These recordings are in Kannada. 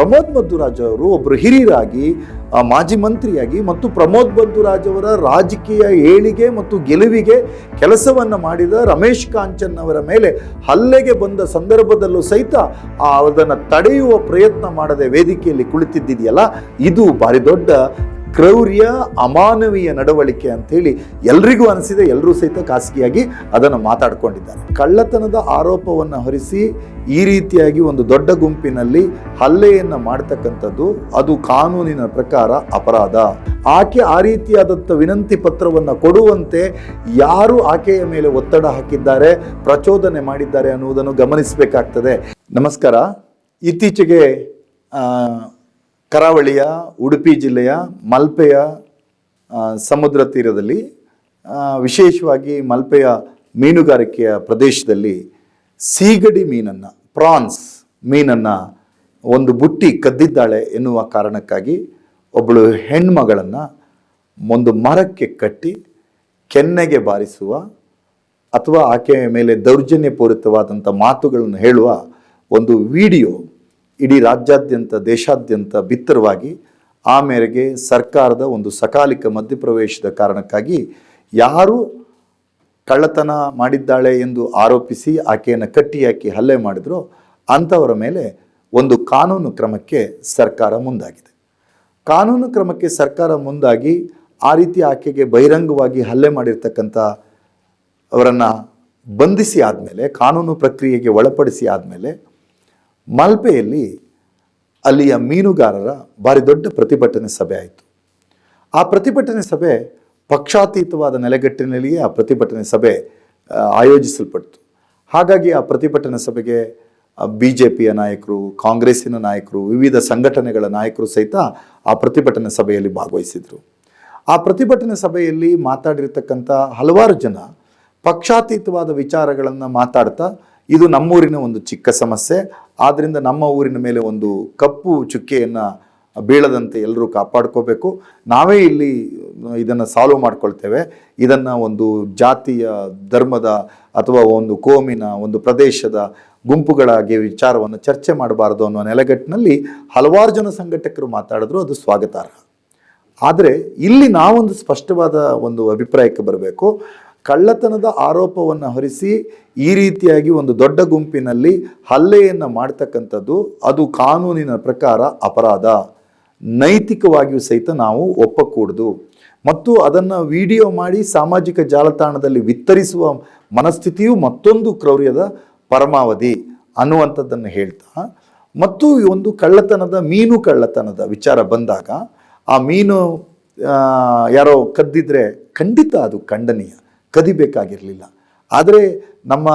ಪ್ರಮೋದ್ ಮಧ್ವರಾಜ್ ಅವರು ಒಬ್ಬರು ಹಿರಿಯರಾಗಿ ಮಾಜಿ ಮಂತ್ರಿಯಾಗಿ ಮತ್ತು ಪ್ರಮೋದ್ ಮಧ್ವರಾಜ್ ಅವರ ರಾಜಕೀಯ ಏಳಿಗೆ ಮತ್ತು ಗೆಲುವಿಗೆ ಕೆಲಸವನ್ನು ಮಾಡಿದ ರಮೇಶ್ ಕಾಂಚನ್ ಅವರ ಮೇಲೆ ಹಲ್ಲೆಗೆ ಬಂದ ಸಂದರ್ಭದಲ್ಲೂ ಸಹಿತ ಅದನ್ನು ತಡೆಯುವ ಪ್ರಯತ್ನ ಮಾಡದೆ ವೇದಿಕೆಯಲ್ಲಿ ಕುಳಿತಿದ್ದಿದೆಯಲ್ಲ? ಇದು ಭಾರಿ ದೊಡ್ಡ ಕ್ರೌರ್ಯ, ಅಮಾನವೀಯ ನಡವಳಿಕೆ ಅಂತೇಳಿ ಎಲ್ರಿಗೂ ಅನಿಸಿದೆ ಎಲ್ಲರೂ ಸಹಿತ ಖಾಸಗಿಯಾಗಿ ಅದನ್ನು ಮಾತಾಡ್ಕೊಂಡಿದ್ದಾರೆ. ಕಳ್ಳತನದ ಆರೋಪವನ್ನು ಹೊರಿಸಿ ಈ ರೀತಿಯಾಗಿ ಒಂದು ದೊಡ್ಡ ಗುಂಪಿನಲ್ಲಿ ಹಲ್ಲೆಯನ್ನು ಮಾಡ್ತಕ್ಕಂಥದ್ದು ಅದು ಕಾನೂನಿನ ಪ್ರಕಾರ ಅಪರಾಧ. ಆಕೆ ಆ ರೀತಿಯಾದಂಥ ವಿನಂತಿ ಪತ್ರವನ್ನು ಕೊಡುವಂತೆ ಯಾರು ಆಕೆಯ ಮೇಲೆ ಒತ್ತಡ ಹಾಕಿದ್ದಾರೆ, ಪ್ರಚೋದನೆ ಮಾಡಿದ್ದಾರೆ ಅನ್ನುವುದನ್ನು ಗಮನಿಸಬೇಕಾಗ್ತದೆ. ನಮಸ್ಕಾರ. ಇತ್ತೀಚೆಗೆ ಕರಾವಳಿಯ, ಉಡುಪಿ ಜಿಲ್ಲೆಯ, ಮಲ್ಪೆಯ ಸಮುದ್ರ ತೀರದಲ್ಲಿ ವಿಶೇಷವಾಗಿ ಮಲ್ಪೆಯ ಮೀನುಗಾರಿಕೆಯ ಪ್ರದೇಶದಲ್ಲಿ ಸೀಗಡಿ ಮೀನನ್ನು, ಪ್ರಾನ್ಸ್ ಮೀನನ್ನು ಒಂದು ಬುಟ್ಟಿ ಕದ್ದಿದ್ದಾಳೆ ಎನ್ನುವ ಕಾರಣಕ್ಕಾಗಿ ಒಬ್ಬಳು ಹೆಣ್ಮಗಳನ್ನು ಒಂದು ಮರಕ್ಕೆ ಕಟ್ಟಿ ಕೆನ್ನೆಗೆ ಬಾರಿಸುವ ಅಥವಾ ಆಕೆಯ ಮೇಲೆ ದೌರ್ಜನ್ಯಪೂರಿತವಾದಂಥ ಮಾತುಗಳನ್ನು ಹೇಳುವ ಒಂದು ವಿಡಿಯೋ ಇಡೀ ರಾಜ್ಯಾದ್ಯಂತ, ದೇಶಾದ್ಯಂತ ಬಿತ್ತರವಾಗಿ ಆ ಮೇರೆಗೆ ಸರ್ಕಾರದ ಒಂದು ಸಕಾಲಿಕ ಮಧ್ಯಪ್ರವೇಶದ ಕಾರಣಕ್ಕಾಗಿ ಯಾರು ಕಳ್ಳತನ ಮಾಡಿದ್ದಾಳೆ ಎಂದು ಆರೋಪಿಸಿ ಆಕೆಯನ್ನು ಕಟ್ಟಿ ಹಾಕಿ ಹಲ್ಲೆ ಮಾಡಿದ್ರೋ ಅಂಥವರ ಮೇಲೆ ಒಂದು ಕಾನೂನು ಕ್ರಮಕ್ಕೆ ಸರ್ಕಾರ ಮುಂದಾಗಿದೆ. ಕಾನೂನು ಕ್ರಮಕ್ಕೆ ಸರ್ಕಾರ ಮುಂದಾಗಿ ಆ ರೀತಿ ಆಕೆಗೆ ಬಹಿರಂಗವಾಗಿ ಹಲ್ಲೆ ಮಾಡಿರ್ತಕ್ಕಂಥ ಅವರನ್ನು ಬಂಧಿಸಿ ಆದಮೇಲೆ, ಕಾನೂನು ಪ್ರಕ್ರಿಯೆಗೆ ಒಳಪಡಿಸಿ ಆದಮೇಲೆ ಮಲ್ಪೆಯಲ್ಲಿ ಅಲ್ಲಿಯ ಮೀನುಗಾರರ ಭಾರಿ ದೊಡ್ಡ ಪ್ರತಿಭಟನೆ ಸಭೆ ಆಯಿತು. ಆ ಪ್ರತಿಭಟನೆ ಸಭೆ ಪಕ್ಷಾತೀತವಾದ ನೆಲೆಗಟ್ಟಿನಲ್ಲಿಯೇ ಆ ಪ್ರತಿಭಟನೆ ಸಭೆ ಆಯೋಜಿಸಲ್ಪಡ್ತು. ಹಾಗಾಗಿ ಆ ಪ್ರತಿಭಟನೆ ಸಭೆಗೆ ಬಿ ಜೆ ಪಿಯ ನಾಯಕರು, ಕಾಂಗ್ರೆಸ್ಸಿನ ನಾಯಕರು, ವಿವಿಧ ಸಂಘಟನೆಗಳ ನಾಯಕರು ಸಹಿತ ಆ ಪ್ರತಿಭಟನೆ ಸಭೆಯಲ್ಲಿ ಭಾಗವಹಿಸಿದರು. ಆ ಪ್ರತಿಭಟನೆ ಸಭೆಯಲ್ಲಿ ಮಾತಾಡಿರ್ತಕ್ಕಂಥ ಹಲವಾರು ಜನ ಪಕ್ಷಾತೀತವಾದ ವಿಚಾರಗಳನ್ನು ಮಾತಾಡ್ತಾ ಇದು ನಮ್ಮೂರಿನ ಒಂದು ಚಿಕ್ಕ ಸಮಸ್ಯೆ. ಆದ್ದರಿಂದ ನಮ್ಮ ಊರಿನ ಮೇಲೆ ಒಂದು ಕಪ್ಪು ಚುಕ್ಕೆಯನ್ನು ಬೀಳದಂತೆ ಎಲ್ಲರೂ ಕಾಪಾಡ್ಕೋಬೇಕು. ನಾವೇ ಇಲ್ಲಿ ಇದನ್ನು ಸಾಲ್ವ್ ಮಾಡ್ಕೊಳ್ತೇವೆ. ಇದನ್ನು ಒಂದು ಜಾತಿಯ ಧರ್ಮದ ಅಥವಾ ಒಂದು ಕೋಮಿನ ಒಂದು ಪ್ರದೇಶದ ಗುಂಪುಗಳಾಗಿ ವಿಚಾರವನ್ನು ಚರ್ಚೆ ಮಾಡಬಾರ್ದು ಅನ್ನೋ ನೆಲೆಗಟ್ಟಿನಲ್ಲಿ ಹಲವಾರು ಜನ ಸಂಘಟಕರು ಮಾತಾಡಿದ್ರು, ಅದು ಸ್ವಾಗತಾರ್ಹ. ಆದರೆ ಇಲ್ಲಿ ನಾವೊಂದು ಸ್ಪಷ್ಟವಾದ ಒಂದು ಅಭಿಪ್ರಾಯಕ್ಕೆ ಬರಬೇಕು. ಕಳ್ಳತನದ ಆರೋಪವನ್ನು ಹೊರಿಸಿ ಈ ರೀತಿಯಾಗಿ ಒಂದು ದೊಡ್ಡ ಗುಂಪಿನಲ್ಲಿ ಹಲ್ಲೆಯನ್ನು ಮಾಡ್ತಕ್ಕಂಥದ್ದು ಅದು ಕಾನೂನಿನ ಪ್ರಕಾರ ಅಪರಾಧ. ನೈತಿಕವಾಗಿಯೂ ಸಹಿತ ನಾವು ಒಪ್ಪಕೂಡದು. ಮತ್ತು ಅದನ್ನು ವಿಡಿಯೋ ಮಾಡಿ ಸಾಮಾಜಿಕ ಜಾಲತಾಣದಲ್ಲಿ ವಿತ್ತರಿಸುವ ಮನಸ್ಥಿತಿಯು ಮತ್ತೊಂದು ಕ್ರೌರ್ಯದ ಪರಮಾವಧಿ ಅನ್ನುವಂಥದ್ದನ್ನು ಹೇಳ್ತಾ, ಮತ್ತು ಈ ಒಂದು ಕಳ್ಳತನದ ಮೀನು ಕಳ್ಳತನದ ವಿಚಾರ ಬಂದಾಗ ಆ ಮೀನು ಯಾರೋ ಕದ್ದಿದ್ರೆ ಖಂಡಿತ ಅದು ಖಂಡನೀಯ. ಕದಿಬೇಕಾಗಿರಲಿಲ್ಲ. ಆದರೆ ನಮ್ಮ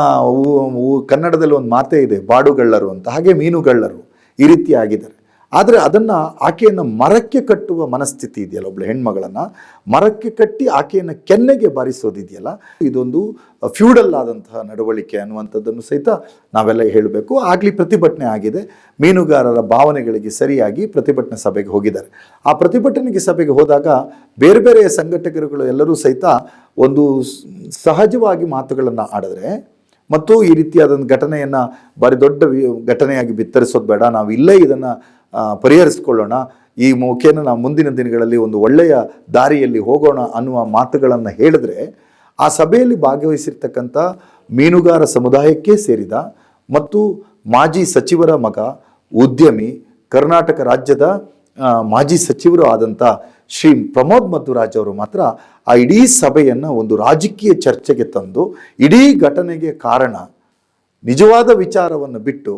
ಕನ್ನಡದಲ್ಲಿ ಒಂದು ಮಾತೇ ಇದೆ ಬಾಡುಗಳ್ಳರು ಅಂತ ಹಾಗೆ ಮೀನುಗಳ್ಳರು ಈ ರೀತಿ ಆಗಿದ್ದಾರೆ. ಆದರೆ ಅದನ್ನು ಆಕೆಯನ್ನು ಮರಕ್ಕೆ ಕಟ್ಟುವ ಮನಸ್ಥಿತಿ ಇದೆಯಲ್ಲ ಒಬ್ಬಳು ಹೆಣ್ಮಗಳನ್ನು ಮರಕ್ಕೆ ಕಟ್ಟಿ ಆಕೆಯನ್ನು ಕೆನ್ನೆಗೆ ಬಾರಿಸೋದಿದೆಯಲ್ಲ ಇದೊಂದು ಫ್ಯೂಡಲ್ ಆದಂತಹ ನಡವಳಿಕೆ ಅನ್ನುವಂಥದ್ದನ್ನು ಸಹಿತ ನಾವೆಲ್ಲ ಹೇಳಬೇಕು. ಆಗಲಿ ಪ್ರತಿಭಟನೆ ಆಗಿದೆ. ಮೀನುಗಾರರ ಭಾವನೆಗಳಿಗೆ ಸರಿಯಾಗಿ ಪ್ರತಿಭಟನೆ ಸಭೆಗೆ ಹೋಗಿದ್ದಾರೆ. ಆ ಪ್ರತಿಭಟನೆಗೆ ಸಭೆಗೆ ಹೋದಾಗ ಬೇರೆ ಬೇರೆ ಸಂಘಟಕರುಗಳು ಎಲ್ಲರೂ ಸಹಿತ ಒಂದು ಸಹಜವಾಗಿ ಮಾತುಗಳನ್ನು ಆಡಿದ್ರೆ ಮತ್ತು ಈ ರೀತಿಯಾದ ಘಟನೆಯನ್ನು, ಭಾರಿ ದೊಡ್ಡ ಘಟನೆಯಾಗಿ ಬಿತ್ತರಿಸೋದು ಬೇಡ ನಾವು ಇಲ್ಲೇ ಇದನ್ನು ಪರಿಹರಿಸ್ಕೊಳ್ಳೋಣ. ಈ ಮುಖೇನ ನಾವು ಮುಂದಿನ ದಿನಗಳಲ್ಲಿ ಒಂದು ಒಳ್ಳೆಯ ದಾರಿಯಲ್ಲಿ ಹೋಗೋಣ ಅನ್ನುವ ಮಾತುಗಳನ್ನು ಹೇಳಿದ್ರೆ, ಆ ಸಭೆಯಲ್ಲಿ ಭಾಗವಹಿಸಿರ್ತಕ್ಕಂಥ ಮೀನುಗಾರ ಸಮುದಾಯಕ್ಕೆ ಸೇರಿದ ಮತ್ತು ಮಾಜಿ ಸಚಿವರ ಮಗ, ಉದ್ಯಮಿ, ಕರ್ನಾಟಕ ರಾಜ್ಯದ ಮಾಜಿ ಸಚಿವರು ಆದಂಥ ಶ್ರೀ ಪ್ರಮೋದ್ ಮಧುರಾಜ್ ಅವರು ಮಾತ್ರ ಆ ಇಡೀ ಸಭೆಯನ್ನು ಒಂದು ರಾಜಕೀಯ ಚರ್ಚೆಗೆ ತಂದು, ಇಡೀ ಘಟನೆಗೆ ಕಾರಣ, ನಿಜವಾದ ವಿಚಾರವನ್ನು ಬಿಟ್ಟು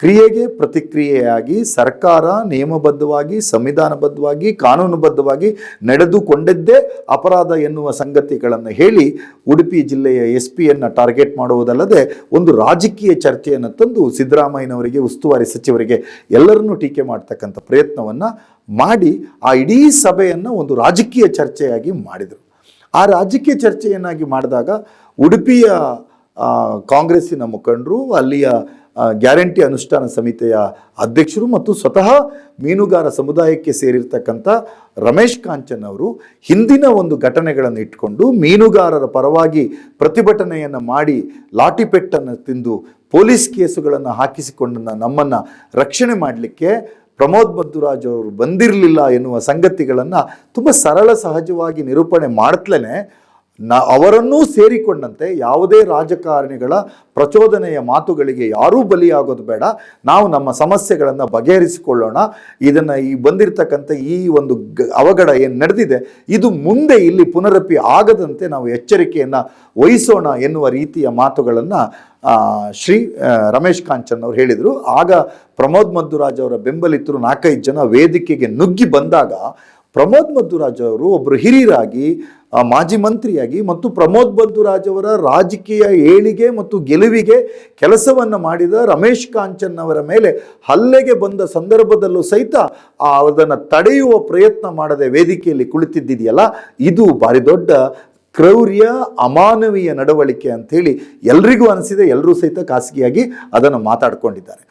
ಕ್ರಿಯೆಗೆ ಪ್ರತಿಕ್ರಿಯೆಯಾಗಿ, ಸರ್ಕಾರ ನಿಯಮಬದ್ಧವಾಗಿ, ಸಂವಿಧಾನಬದ್ಧವಾಗಿ, ಕಾನೂನುಬದ್ಧವಾಗಿ ನಡೆದುಕೊಂಡದ್ದೇ ಅಪರಾಧ ಎನ್ನುವ ಸಂಗತಿಗಳನ್ನು ಹೇಳಿ ಉಡುಪಿ ಜಿಲ್ಲೆಯ ಎಸ್ ಪಿಯನ್ನು ಟಾರ್ಗೆಟ್ ಮಾಡುವುದಲ್ಲದೆ ಒಂದು ರಾಜಕೀಯ ಚರ್ಚೆಯನ್ನು ತಂದು ಸಿದ್ದರಾಮಯ್ಯನವರಿಗೆ, ಉಸ್ತುವಾರಿ ಸಚಿವರಿಗೆ ಎಲ್ಲರನ್ನೂ ಟೀಕೆ ಮಾಡ್ತಕ್ಕಂಥ ಪ್ರಯತ್ನವನ್ನು ಮಾಡಿ ಆ ಇಡೀ ಸಭೆಯನ್ನು ಒಂದು ರಾಜಕೀಯ ಚರ್ಚೆಯಾಗಿ ಮಾಡಿದರು. ಆ ರಾಜಕೀಯ ಚರ್ಚೆಯನ್ನಾಗಿ ಮಾಡಿದಾಗ ಉಡುಪಿಯ ಕಾಂಗ್ರೆಸ್ಸಿನ ಮುಖಂಡರು, ಅಲ್ಲಿಯ ಗ್ಯಾರಂಟಿ ಅನುಷ್ಠಾನ ಸಮಿತಿಯ ಅಧ್ಯಕ್ಷರು ಮತ್ತು ಸ್ವತಃ ಮೀನುಗಾರ ಸಮುದಾಯಕ್ಕೆ ಸೇರಿರ್ತಕ್ಕಂಥ ರಮೇಶ್ ಕಾಂಚನ್ ಅವರು ಹಿಂದಿನ ಒಂದು ಘಟನೆಗಳನ್ನು ಇಟ್ಕೊಂಡು ಮೀನುಗಾರರ ಪರವಾಗಿ ಪ್ರತಿಭಟನೆಯನ್ನು ಮಾಡಿ ಲಾಠಿ ಪೆಟ್ಟನ್ನು ತಿಂದು ಪೊಲೀಸ್ ಕೇಸುಗಳನ್ನು ಹಾಕಿಸಿಕೊಂಡನ್ನ ನಮ್ಮನ್ನು ರಕ್ಷಣೆ ಮಾಡಲಿಕ್ಕೆ ಪ್ರಮೋದ್ ಬದ್ದುರಾಜ್ ಅವರು ಬಂದಿರಲಿಲ್ಲ ಎನ್ನುವ ಸಂಗತಿಗಳನ್ನು ತುಂಬ ಸರಳ ಸಹಜವಾಗಿ ನಿರೂಪಣೆ ಮಾಡ್ತಲೇ ನ ಅವರನ್ನೂ ಸೇರಿಕೊಂಡಂತೆ ಯಾವುದೇ ರಾಜಕಾರಣಿಗಳ ಪ್ರಚೋದನೆಯ ಮಾತುಗಳಿಗೆ ಯಾರೂ ಬಲಿಯಾಗೋದು ಬೇಡ. ನಾವು ನಮ್ಮ ಸಮಸ್ಯೆಗಳನ್ನು ಬಗೆಹರಿಸಿಕೊಳ್ಳೋಣ. ಇದನ್ನು ಈ ಬಂದಿರತಕ್ಕಂಥ ಈ ಒಂದು ಅವಘಡ ಏನು ನಡೆದಿದೆ, ಇದು ಮುಂದೆ ಇಲ್ಲಿ ಪುನರಪಿ ಆಗದಂತೆ ನಾವು ಎಚ್ಚರಿಕೆಯನ್ನು ವಹಿಸೋಣ ಎನ್ನುವ ರೀತಿಯ ಮಾತುಗಳನ್ನು ಶ್ರೀ ರಮೇಶ್ ಕಾಂಚನ್ ಅವರು ಹೇಳಿದರು. ಆಗ ಪ್ರಮೋದ್ ಮಧ್ವರಾಜ್ ಅವರ ಬೆಂಬಲಿತರು ನಾಲ್ಕೈದು ಜನ ವೇದಿಕೆಗೆ ನುಗ್ಗಿ ಬಂದಾಗ ಪ್ರಮೋದ್ ಮಧ್ವರಾಜ್ ಅವರು ಒಬ್ಬರು ಹಿರಿಯರಾಗಿ ಮಾಜಿ ಮಂತ್ರಿಯಾಗಿ ಮತ್ತು ಪ್ರಮೋದ್ ಮದ್ದುರಾಜ್ ಅವರ ರಾಜಕೀಯ ಏಳಿಗೆ ಮತ್ತು ಗೆಲುವಿಗೆ ಕೆಲಸವನ್ನು ಮಾಡಿದ ರಮೇಶ್ ಕಾಂಚನ್ ಅವರ ಮೇಲೆ ಹಲ್ಲೆಗೆ ಬಂದ ಸಂದರ್ಭದಲ್ಲೂ ಸಹಿತ ಅದನ್ನು ತಡೆಯುವ ಪ್ರಯತ್ನ ಮಾಡದೆ ವೇದಿಕೆಯಲ್ಲಿ ಕುಳಿತಿದ್ದಿದೆಯಲ್ಲ, ಇದು ಭಾರಿ ದೊಡ್ಡ ಕ್ರೌರ್ಯ, ಅಮಾನವೀಯ ನಡವಳಿಕೆ ಅಂಥೇಳಿ ಎಲ್ರಿಗೂ ಅನಿಸಿದೆ. ಎಲ್ಲರೂ ಸಹಿತ ಖಾಸಗಿಯಾಗಿ ಅದನ್ನು ಮಾತಾಡ್ಕೊಂಡಿದ್ದಾರೆ.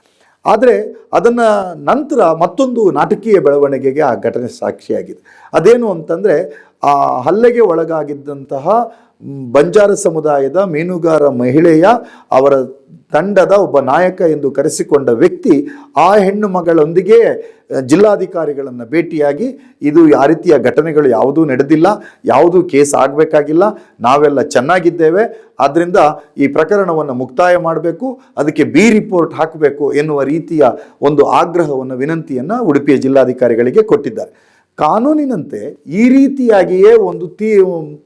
ಆದರೆ ಅದನ್ನು ನಂತರ ಮತ್ತೊಂದು ನಾಟಕೀಯ ಬೆಳವಣಿಗೆಗೆ ಆ ಘಟನೆ ಸಾಕ್ಷಿಯಾಗಿದೆ. ಅದೇನು ಅಂತಂದರೆ ಆ ಹಲ್ಲೆಗೆ ಒಳಗಾಗಿದ್ದಂತಹ ಬಂಜಾರ ಸಮುದಾಯದ ಮೀನುಗಾರ ಮಹಿಳೆಯ ಅವರ ತಂಡದ ಒಬ್ಬ ನಾಯಕ ಎಂದು ಕರೆಸಿಕೊಂಡ ವ್ಯಕ್ತಿ ಆ ಹೆಣ್ಣು ಮಗಳೊಂದಿಗೆ ಜಿಲ್ಲಾಧಿಕಾರಿಗಳನ್ನು ಭೇಟಿಯಾಗಿ, ಇದು ಯಾವ ರೀತಿಯ ಘಟನೆಗಳು ಯಾವುದೂ ನಡೆದಿಲ್ಲ, ಯಾವುದೂ ಕೇಸ್ ಆಗಬೇಕಾಗಿಲ್ಲ, ನಾವೆಲ್ಲ ಚೆನ್ನಾಗಿದ್ದೇವೆ ಆದ್ದರಿಂದ ಈ ಪ್ರಕರಣವನ್ನು ಮುಕ್ತಾಯ ಮಾಡಬೇಕು, ಅದಕ್ಕೆ ಬಿ ರಿಪೋರ್ಟ್ ಹಾಕಬೇಕು ಎನ್ನುವ ರೀತಿಯ ಒಂದು ಆಗ್ರಹವನ್ನು, ವಿನಂತಿಯನ್ನು ಉಡುಪಿಯ ಜಿಲ್ಲಾಧಿಕಾರಿಗಳಿಗೆ ಕೊಟ್ಟಿದ್ದಾರೆ. ಕಾನೂನಿನಂತೆ ಈ ರೀತಿಯಾಗಿಯೇ ಒಂದು ತೀ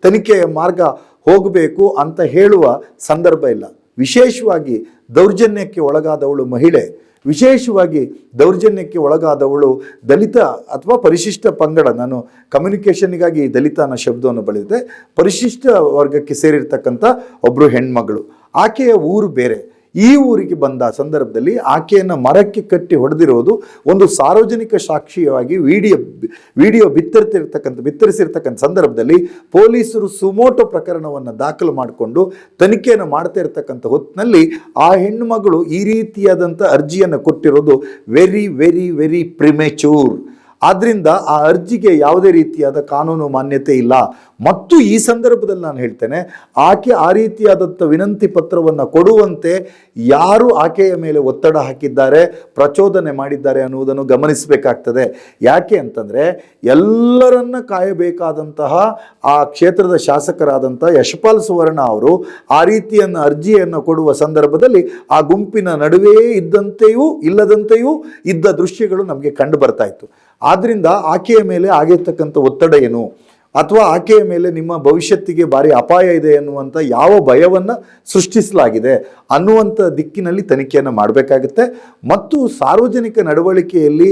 ತನಿಖೆಯ ಮಾರ್ಗ ಹೋಗಬೇಕು ಅಂತ ಹೇಳುವ ಸಂದರ್ಭ ಇಲ್ಲ. ವಿಶೇಷವಾಗಿ ದೌರ್ಜನ್ಯಕ್ಕೆ ಒಳಗಾದವಳು ಮಹಿಳೆ, ವಿಶೇಷವಾಗಿ ದೌರ್ಜನ್ಯಕ್ಕೆ ಒಳಗಾದವಳು ದಲಿತ ಅಥವಾ ಪರಿಶಿಷ್ಟ ಪಂಗಡ. ನಾನು ಕಮ್ಯುನಿಕೇಷನ್ಗಾಗಿ ದಲಿತ ಅನ್ನೋ ಶಬ್ದವನ್ನು ಬಳಸಿದೆ. ಪರಿಶಿಷ್ಟ ವರ್ಗಕ್ಕೆ ಸೇರಿರ್ತಕ್ಕಂಥ ಒಬ್ಬರು ಹೆಣ್ಮಗಳು. ಆಕೆಯ ಊರು ಬೇರೆ. ಈ ಊರಿಗೆ ಬಂದ ಸಂದರ್ಭದಲ್ಲಿ ಆಕೆಯನ್ನು ಮರಕ್ಕೆ ಕಟ್ಟಿ ಹೊಡೆದಿರೋದು ಒಂದು ಸಾರ್ವಜನಿಕ ಸಾಕ್ಷಿಯಾಗಿ ವಿಡಿಯೋ ವಿಡಿಯೋ ಬಿತ್ತರಿಸಿರ್ತಕ್ಕಂಥ ಬಿತ್ತರಿಸಿರ್ತಕ್ಕಂಥ ಸಂದರ್ಭದಲ್ಲಿ ಪೊಲೀಸರು ಸುಮೋಟೋ ಪ್ರಕರಣವನ್ನು ದಾಖಲು ಮಾಡಿಕೊಂಡು ತನಿಖೆಯನ್ನು ಮಾಡ್ತಾ ಇರ್ತಕ್ಕಂಥ ಹೊತ್ತಿನಲ್ಲಿ ಆ ಹೆಣ್ಣುಮಗಳು ಈ ರೀತಿಯಾದಂಥ ಅರ್ಜಿಯನ್ನು ಕೊಟ್ಟಿರೋದು ವೆರಿ ವೆರಿ ವೆರಿ ಪ್ರಿಮೆಚೂರ್ ಆದ್ದರಿಂದ ಆ ಅರ್ಜಿಗೆ ಯಾವುದೇ ರೀತಿಯಾದ ಕಾನೂನು ಮಾನ್ಯತೆ ಇಲ್ಲ. ಮತ್ತು ಈ ಸಂದರ್ಭದಲ್ಲಿ ನಾನು ಹೇಳ್ತೇನೆ, ಆಕೆ ಆ ರೀತಿಯಾದಂಥ ವಿನಂತಿ ಪತ್ರವನ್ನು ಕೊಡುವಂತೆ ಯಾರು ಆಕೆಯ ಮೇಲೆ ಒತ್ತಡ ಹಾಕಿದ್ದಾರೆ, ಪ್ರಚೋದನೆ ಮಾಡಿದ್ದಾರೆ ಅನ್ನುವುದನ್ನು ಗಮನಿಸಬೇಕಾಗ್ತದೆ. ಯಾಕೆ ಅಂತಂದರೆ, ಎಲ್ಲರನ್ನ ಕಾಯಬೇಕಾದಂತಹ ಆ ಕ್ಷೇತ್ರದ ಶಾಸಕರಾದಂಥ ಯಶಪಾಲ್ ಸುವರ್ಣ ಅವರು ಆ ರೀತಿಯನ್ನು ಅರ್ಜಿಯನ್ನು ಕೊಡುವ ಸಂದರ್ಭದಲ್ಲಿ ಆ ಗುಂಪಿನ ನಡುವೆ ಇದ್ದಂತೆಯೂ, ಇಲ್ಲದಂತೆಯೂ ಇದ್ದ ದೃಶ್ಯಗಳು ನಮಗೆ ಕಂಡು ಬರ್ತಾ ಇತ್ತು. ಆದ್ದರಿಂದ ಆಕೆಯ ಮೇಲೆ ಆಗಿರ್ತಕ್ಕಂಥ ಒತ್ತಡ ಏನು? ಅಥವಾ ಆಕೆಯ ಮೇಲೆ ನಿಮ್ಮ ಭವಿಷ್ಯತ್ತಿಗೆ ಭಾರಿ ಅಪಾಯ ಇದೆ ಎನ್ನುವಂಥ ಯಾವ ಭಯವನ್ನು ಸೃಷ್ಟಿಸಲಾಗಿದೆ ಅನ್ನುವಂಥ ದಿಕ್ಕಿನಲ್ಲಿ ತನಿಖೆಯನ್ನು ಮಾಡಬೇಕಾಗುತ್ತೆ. ಮತ್ತು ಸಾರ್ವಜನಿಕ ನಡವಳಿಕೆಯಲ್ಲಿ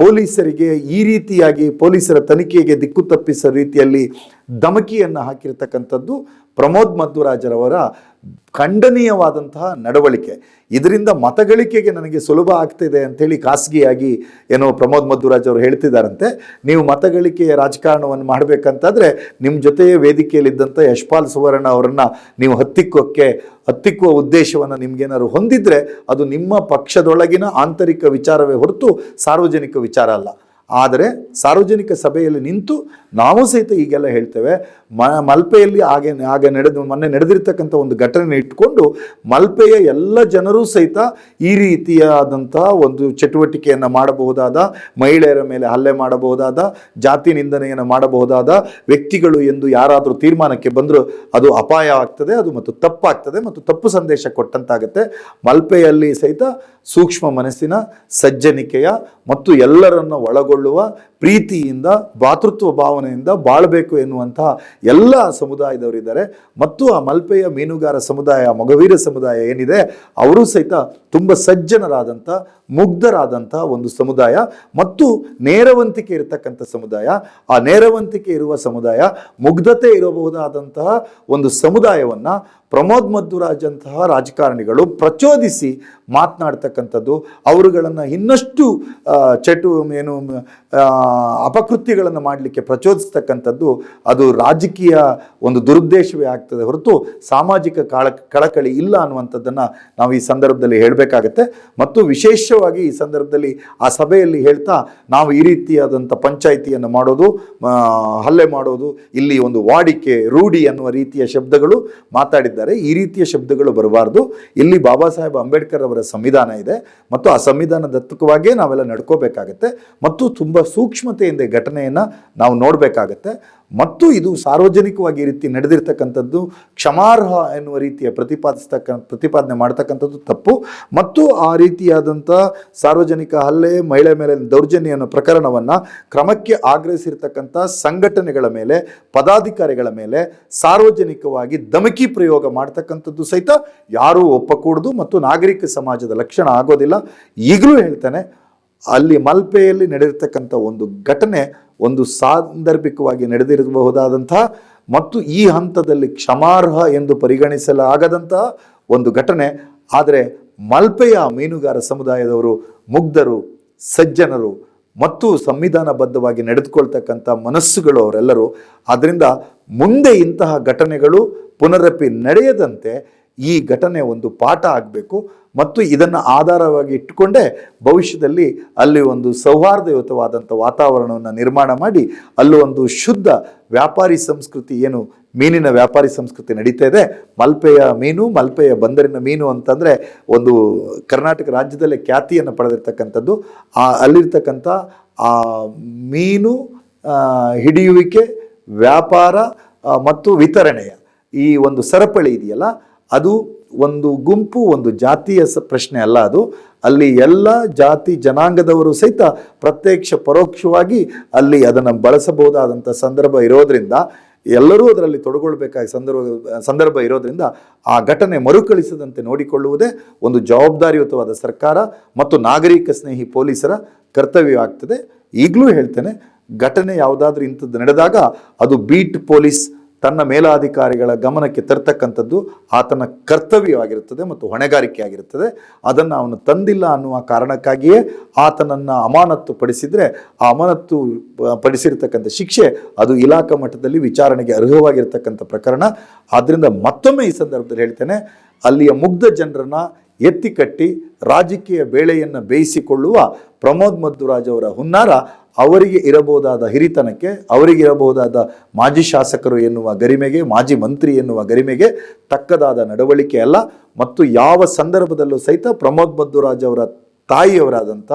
ಪೊಲೀಸರಿಗೆ ಈ ರೀತಿಯಾಗಿ ಪೊಲೀಸರ ತನಿಖೆಗೆ ದಿಕ್ಕು ತಪ್ಪಿಸೋ ರೀತಿಯಲ್ಲಿ ಧಮಕಿಯನ್ನು ಹಾಕಿರ್ತಕ್ಕಂಥದ್ದು ಪ್ರಮೋದ್ ಮಧ್ವರಾಜರವರ ಖಂಡನೀಯವಾದಂತಹ ನಡವಳಿಕೆ. ಇದರಿಂದ ಮತಗಳಿಕೆಗೆ ನನಗೆ ಸುಲಭ ಆಗ್ತಿದೆ ಅಂಥೇಳಿ ಖಾಸಗಿಯಾಗಿ ಏನೋ ಪ್ರಮೋದ್ ಮಧುರಾಜ್ ಅವರು ಹೇಳ್ತಿದ್ದಾರಂತೆ ನೀವು ಮತಗಳಿಕೆಯ ರಾಜಕಾರಣವನ್ನು ಮಾಡಬೇಕಂತಾದರೆ ನಿಮ್ಮ ಜೊತೆಯೇ ವೇದಿಕೆಯಲ್ಲಿದ್ದಂಥ ಯಶ್ಪಾಲ್ ಸುವರ್ಣ ಅವರನ್ನು ನೀವು ಹತ್ತಿಕ್ಕೋಕ್ಕೆ, ಹತ್ತಿಕ್ಕುವ ಉದ್ದೇಶವನ್ನು ನಿಮಗೇನಾದ್ರು ಹೊಂದಿದ್ರೆ ಅದು ನಿಮ್ಮ ಪಕ್ಷದೊಳಗಿನ ಆಂತರಿಕ ವಿಚಾರವೇ ಹೊರತು ಸಾರ್ವಜನಿಕ ವಿಚಾರ ಅಲ್ಲ. ಆದರೆ ಸಾರ್ವಜನಿಕ ಸಭೆಯಲ್ಲಿ ನಿಂತು ನಾವು ಸಹಿತ ಈಗೆಲ್ಲ ಹೇಳ್ತೇವೆ. ಮ, ಮಲ್ಪೆಯಲ್ಲಿ ಹಾಗೆ ಹಾಗೆ ನಡೆದು, ಮೊನ್ನೆ ನಡೆದಿರ್ತಕ್ಕಂಥ ಒಂದು ಘಟನೆ ಇಟ್ಕೊಂಡು ಮಲ್ಪೆಯ ಎಲ್ಲ ಜನರೂ ಸಹಿತ ಈ ರೀತಿಯಾದಂಥ ಒಂದು ಚಟುವಟಿಕೆಯನ್ನು ಮಾಡಬಹುದಾದ, ಮಹಿಳೆಯರ ಮೇಲೆ ಹಲ್ಲೆ ಮಾಡಬಹುದಾದ, ಜಾತಿ ನಿಂದನೆಯನ್ನು ಮಾಡಬಹುದಾದ ವ್ಯಕ್ತಿಗಳು ಎಂದು ಯಾರಾದರೂ ತೀರ್ಮಾನಕ್ಕೆ ಬಂದರೂ ಅದು ಅಪಾಯ ಆಗ್ತದೆ, ಅದು ಮತ್ತು ತಪ್ಪಾಗ್ತದೆ ಮತ್ತು ತಪ್ಪು ಸಂದೇಶ ಕೊಟ್ಟಂತಾಗುತ್ತೆ. ಮಲ್ಪೆಯಲ್ಲಿ ಸಹಿತ ಸೂಕ್ಷ್ಮ ಮನಸ್ಸಿನ ಸಜ್ಜನಿಕೆಯ ಮತ್ತು ಎಲ್ಲರನ್ನ ಒಳಗೊಳ್ಳುವ ಪ್ರೀತಿಯಿಂದ, ಭಾತೃತ್ವ ಭಾವನೆಯಿಂದ ಬಾಳಬೇಕು ಎನ್ನುವಂತಹ ಎಲ್ಲ ಸಮುದಾಯದವರಿದ್ದಾರೆ ಮತ್ತು ಆ ಮಲ್ಪೆಯ ಮೀನುಗಾರ ಸಮುದಾಯ, ಮೊಗವೀರ ಸಮುದಾಯ ಏನಿದೆ, ಅವರು ಸಹಿತ ತುಂಬ ಸಜ್ಜನರಾದಂಥ ಮುಗ್ಧರಾದಂತಹ ಒಂದು ಸಮುದಾಯ ಮತ್ತು ನೇರವಂತಿಕೆ ಇರತಕ್ಕಂಥ ಸಮುದಾಯ. ಆ ನೇರವಂತಿಕೆ ಇರುವ ಸಮುದಾಯ ಮುಗ್ಧತೆ ಇರಬಹುದಾದಂತಹ ಒಂದು ಸಮುದಾಯವನ್ನು ಪ್ರಮೋದ್ ಮಧ್ವರಾಜ್ ಅಂತಹ ರಾಜಕಾರಣಿಗಳು ಪ್ರಚೋದಿಸಿ ಮಾತನಾಡ್ತಕ್ಕಂಥದ್ದು. ಅವರುಗಳನ್ನು ಇನ್ನಷ್ಟು ಚಟು, ಏನು ಅಪಕೃತ್ಯಗಳನ್ನು ಮಾಡಲಿಕ್ಕೆ ಪ್ರಚೋದಿಸ್ತಕ್ಕಂಥದ್ದು ಅದು ರಾಜಕೀಯ ಒಂದು ದುರುದ್ದೇಶವೇ ಆಗ್ತದೆ ಹೊರತು ಸಾಮಾಜಿಕ ಕಾಳ, ಕಳಕಳಿ ಇಲ್ಲ ಅನ್ನುವಂಥದ್ದನ್ನು ನಾವು ಈ ಸಂದರ್ಭದಲ್ಲಿ ಹೇಳಬೇಕಾಗತ್ತೆ. ಮತ್ತು ವಿಶೇಷವಾಗಿ ಈ ಸಂದರ್ಭದಲ್ಲಿ ಆ ಸಭೆಯಲ್ಲಿ ಹೇಳ್ತಾ ನಾವು ಈ ರೀತಿಯಾದಂಥ ಪಂಚಾಯಿತಿಯನ್ನು ಮಾಡೋದು ಹಲ್ಲೆ ಮಾಡೋದು, ಇಲ್ಲಿ ಒಂದು ವಾಡಿಕೆ, ರೂಢಿ ಅನ್ನುವ ರೀತಿಯ ಶಬ್ದಗಳು ಮಾತಾಡಿದ್ದಾರೆ. ಈ ರೀತಿಯ ಶಬ್ದಗಳು ಬರಬಾರ್ದು. ಇಲ್ಲಿ ಬಾಬಾ ಸಾಹೇಬ್ ಅಂಬೇಡ್ಕರ್ ಅವರ ಸಂವಿಧಾನ ಇದೆ ಮತ್ತು ಆ ಸಂವಿಧಾನ ದತ್ತಕವಾಗಿಯೇ ನಾವೆಲ್ಲ ನಡ್ಕೋಬೇಕಾಗತ್ತೆ ಮತ್ತು ತುಂಬ ಸೂಕ್ಷ್ಮತೆಯಿಂದ ಘಟನೆಯನ್ನು ನಾವು ನೋಡಬೇಕಾಗತ್ತೆ. ಮತ್ತು ಇದು ಸಾರ್ವಜನಿಕವಾಗಿ ರೀತಿ ನಡೆದಿರ್ತಕ್ಕಂಥದ್ದು, ಕ್ಷಮಾರ್ಹ ಎನ್ನುವ ರೀತಿಯ ಪ್ರತಿಪಾದಿಸ್ತಕ್ಕ, ಪ್ರತಿಪಾದನೆ ಮಾಡ್ತಕ್ಕಂಥದ್ದು ತಪ್ಪು. ಮತ್ತು ಆ ರೀತಿಯಾದಂಥ ಸಾರ್ವಜನಿಕ ಹಲ್ಲೆ, ಮಹಿಳೆ ಮೇಲೆ ದೌರ್ಜನ್ಯ ಅನ್ನೋ ಪ್ರಕರಣವನ್ನು ಕ್ರಮಕ್ಕೆ ಆಗ್ರಹಿಸಿರ್ತಕ್ಕಂಥ ಸಂಘಟನೆಗಳ ಮೇಲೆ, ಪದಾಧಿಕಾರಿಗಳ ಮೇಲೆ ಸಾರ್ವಜನಿಕವಾಗಿ ಧಮಕಿ ಪ್ರಯೋಗ ಮಾಡ್ತಕ್ಕಂಥದ್ದು ಸಹಿತ ಯಾರೂ ಒಪ್ಪಕೂಡದು ಮತ್ತು ನಾಗರಿಕ ಸಮಾಜದ ಲಕ್ಷಣ ಆಗೋದಿಲ್ಲ. ಈಗಲೂ ಹೇಳ್ತೇನೆ, ಅಲ್ಲಿ ಮಲ್ಪೆಯಲ್ಲಿ ನಡೆದಿರ್ತಕ್ಕಂಥ ಒಂದು ಘಟನೆ ಒಂದು ಸಾಂದರ್ಭಿಕವಾಗಿ ನಡೆದಿರಬಹುದಾದಂಥ ಮತ್ತು ಈ ಹಂತದಲ್ಲಿ ಕ್ಷಮಾರ್ಹ ಎಂದು ಪರಿಗಣಿಸಲಾಗದಂತಹ ಒಂದು ಘಟನೆ. ಆದರೆ ಮಲ್ಪೆಯ ಮೀನುಗಾರ ಸಮುದಾಯದವರು, ಮುಗ್ಧರು, ಸಜ್ಜನರು ಮತ್ತು ಸಂವಿಧಾನಬದ್ಧವಾಗಿ ನಡೆದುಕೊಳ್ತಕ್ಕಂಥ ಮನಸ್ಸುಗಳು ಅವರೆಲ್ಲರೂ ಆದ್ದರಿಂದ ಮುಂದೆ ಇಂತಹ ಘಟನೆಗಳು ಪುನರಪಿ ನಡೆಯದಂತೆ ಈ ಘಟನೆ ಒಂದು ಪಾಠ ಆಗಬೇಕು. ಮತ್ತು ಇದನ್ನು ಆಧಾರವಾಗಿ ಇಟ್ಟುಕೊಂಡೇ ಭವಿಷ್ಯದಲ್ಲಿ ಅಲ್ಲಿ ಒಂದು ಸೌಹಾರ್ದಯುತವಾದಂಥ ವಾತಾವರಣವನ್ನು ನಿರ್ಮಾಣ ಮಾಡಿ, ಅಲ್ಲಿ ಒಂದು ಶುದ್ಧ ವ್ಯಾಪಾರಿ ಸಂಸ್ಕೃತಿ ಏನು, ಮೀನಿನ ವ್ಯಾಪಾರಿ ಸಂಸ್ಕೃತಿ ನಡೀತಾ ಇದೆ. ಮಲ್ಪೆಯ ಮೀನು, ಮಲ್ಪೆಯ ಬಂದರಿನ ಮೀನು ಅಂತಂದರೆ ಒಂದು ಕರ್ನಾಟಕ ರಾಜ್ಯದಲ್ಲೇ ಖ್ಯಾತಿಯನ್ನು ಪಡೆದಿರ್ತಕ್ಕಂಥದ್ದು. ಆ, ಅಲ್ಲಿರ್ತಕ್ಕಂಥ ಆ ಮೀನು ಹಿಡಿಯುವಿಕೆ, ವ್ಯಾಪಾರ ಮತ್ತು ವಿತರಣೆಯ ಈ ಒಂದು ಸರಪಳಿ ಇದೆಯಲ್ಲ, ಅದು ಒಂದು ಗುಂಪು, ಒಂದು ಜಾತಿಯ ಪ್ರಶ್ನೆ ಅಲ್ಲ ಅದು. ಅಲ್ಲಿ ಎಲ್ಲ ಜಾತಿ ಜನಾಂಗದವರು ಸಹಿತ ಪ್ರತ್ಯಕ್ಷ ಪರೋಕ್ಷವಾಗಿ ಅಲ್ಲಿ ಅದನ್ನು ಬಳಸಬಹುದಾದಂಥ ಸಂದರ್ಭ ಇರೋದ್ರಿಂದ, ಎಲ್ಲರೂ ಅದರಲ್ಲಿ ತೊಡಗೊಳ್ಬೇಕಾದ ಸಂದರ್ಭ ಸಂದರ್ಭ ಇರೋದ್ರಿಂದ ಆ ಘಟನೆ ಮರುಕಳಿಸದಂತೆ ನೋಡಿಕೊಳ್ಳುವುದೇ ಒಂದು ಜವಾಬ್ದಾರಿಯುತವಾದ ಸರ್ಕಾರ ಮತ್ತು ನಾಗರಿಕ ಸ್ನೇಹಿ ಪೊಲೀಸರ ಕರ್ತವ್ಯವಾಗ್ತದೆ ಈಗಲೂ ಹೇಳ್ತೇನೆ, ಘಟನೆ ಯಾವುದಾದ್ರೂ ಇಂಥದ್ದು ನಡೆದಾಗ ಅದು ಬೀಟ್ ಪೊಲೀಸ್ ತನ್ನ ಮೇಲಾಧಿಕಾರಿಗಳ ಗಮನಕ್ಕೆ ತರ್ತಕ್ಕಂಥದ್ದು ಆತನ ಕರ್ತವ್ಯವಾಗಿರುತ್ತದೆ ಮತ್ತು ಹೊಣೆಗಾರಿಕೆ ಆಗಿರುತ್ತದೆ ಅದನ್ನು ಅವನು ತಂದಿಲ್ಲ ಅನ್ನುವ ಕಾರಣಕ್ಕಾಗಿಯೇ ಆತನನ್ನು ಅಮಾನತ್ತು ಪಡಿಸಿದರೆ ಆ ಅಮಾನತ್ತು ಪಡಿಸಿರ್ತಕ್ಕಂಥ ಶಿಕ್ಷೆ ಅದು ಇಲಾಖಾ ಮಟ್ಟದಲ್ಲಿ ವಿಚಾರಣೆಗೆ ಅರ್ಹವಾಗಿರ್ತಕ್ಕಂಥ ಪ್ರಕರಣ. ಆದ್ದರಿಂದ ಮತ್ತೊಮ್ಮೆ ಈ ಸಂದರ್ಭದಲ್ಲಿ ಹೇಳ್ತೇನೆ, ಅಲ್ಲಿಯ ಮುಗ್ಧ ಜನರನ್ನ ಎತ್ತಿ ಕಟ್ಟಿ ರಾಜಕೀಯ ಬೇಳೆಯನ್ನು ಬೇಯಿಸಿಕೊಳ್ಳುವ ಪ್ರಮೋದ್ ಮದ್ದುರಾಜ್ ಅವರ ಹುನ್ನಾರ ಅವರಿಗೆ ಇರಬಹುದಾದ ಹಿರಿತನಕ್ಕೆ, ಅವರಿಗೆ ಇರಬಹುದಾದ ಮಾಜಿ ಶಾಸಕರು ಎನ್ನುವ ಗರಿಮೆಗೆ, ಮಾಜಿ ಮಂತ್ರಿ ಎನ್ನುವ ಗರಿಮೆಗೆ ತಕ್ಕದಾದ ನಡವಳಿಕೆ ಅಲ್ಲ. ಮತ್ತು ಯಾವ ಸಂದರ್ಭದಲ್ಲೂ ಸಹಿತ ಪ್ರಮೋದ್ ಬದ್ದುರಾಜ್ ಅವರ ತಾಯಿಯವರಾದಂಥ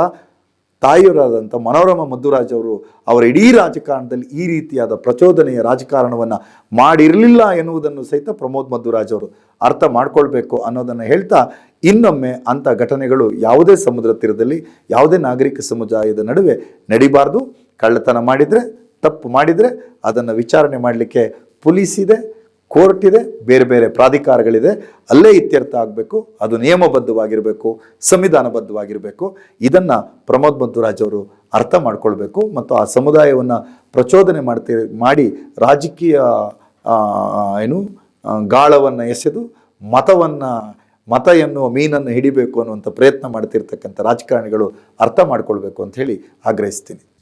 ತಾಯಿಯವರಾದಂಥ ಮನೋರಮ ಮಧುರಾಜ್ ಅವರು ಅವರ ಇಡೀ ರಾಜಕಾರಣದಲ್ಲಿ ಈ ರೀತಿಯಾದ ಪ್ರಚೋದನೆಯ ರಾಜಕಾರಣವನ್ನು ಮಾಡಿರಲಿಲ್ಲ ಎನ್ನುವುದನ್ನು ಸಹಿತ ಪ್ರಮೋದ್ ಮಧುರಾಜ್ ಅವರು ಅರ್ಥ ಮಾಡ್ಕೊಳ್ಬೇಕು ಅನ್ನೋದನ್ನು ಹೇಳ್ತಾ ಇನ್ನೊಮ್ಮೆ ಅಂಥ ಘಟನೆಗಳು ಯಾವುದೇ ಸಮುದ್ರ ತೀರದಲ್ಲಿ, ಯಾವುದೇ ನಾಗರಿಕ ಸಮುದಾಯದ ನಡುವೆ ನಡಿಬಾರ್ದು. ಕಳ್ಳತನ ಮಾಡಿದರೆ, ತಪ್ಪು ಮಾಡಿದರೆ ಅದನ್ನು ವಿಚಾರಣೆ ಮಾಡಲಿಕ್ಕೆ ಪೊಲೀಸ್ ಇದೆ. ಕೋರ್ಟ್ ಇದೆ ಬೇರೆ ಬೇರೆ ಪ್ರಾಧಿಕಾರಗಳಿದೆ, ಅಲ್ಲೇ ಇತ್ಯರ್ಥ ಆಗಬೇಕು, ಅದು ನಿಯಮಬದ್ಧವಾಗಿರಬೇಕು, ಸಂವಿಧಾನಬದ್ಧವಾಗಿರಬೇಕು, ಇದನ್ನು ಪ್ರಮೋದ್ ಮಧ್ವರಾಜ್ ಅವರು ಅರ್ಥ ಮಾಡ್ಕೊಳ್ಬೇಕು ಮತ್ತು ಆ ಸಮುದಾಯವನ್ನು ಪ್ರಚೋದನೆ ಮಾಡ್ತಿ, ಮಾಡಿ ರಾಜಕೀಯ ಏನು ಗಾಳವನ್ನು ಎಸೆದು ಮತವನ್ನು, ಮತ ಎನ್ನುವ ಮೀನನ್ನು ಹಿಡಿಬೇಕು ಅನ್ನುವಂಥ ಪ್ರಯತ್ನ ಮಾಡ್ತಿರ್ತಕ್ಕಂಥ ರಾಜಕಾರಣಿಗಳು ಅರ್ಥ ಮಾಡ್ಕೊಳ್ಬೇಕು ಅಂತ ಹೇಳಿ ಆಗ್ರಹಿಸ್ತೀನಿ.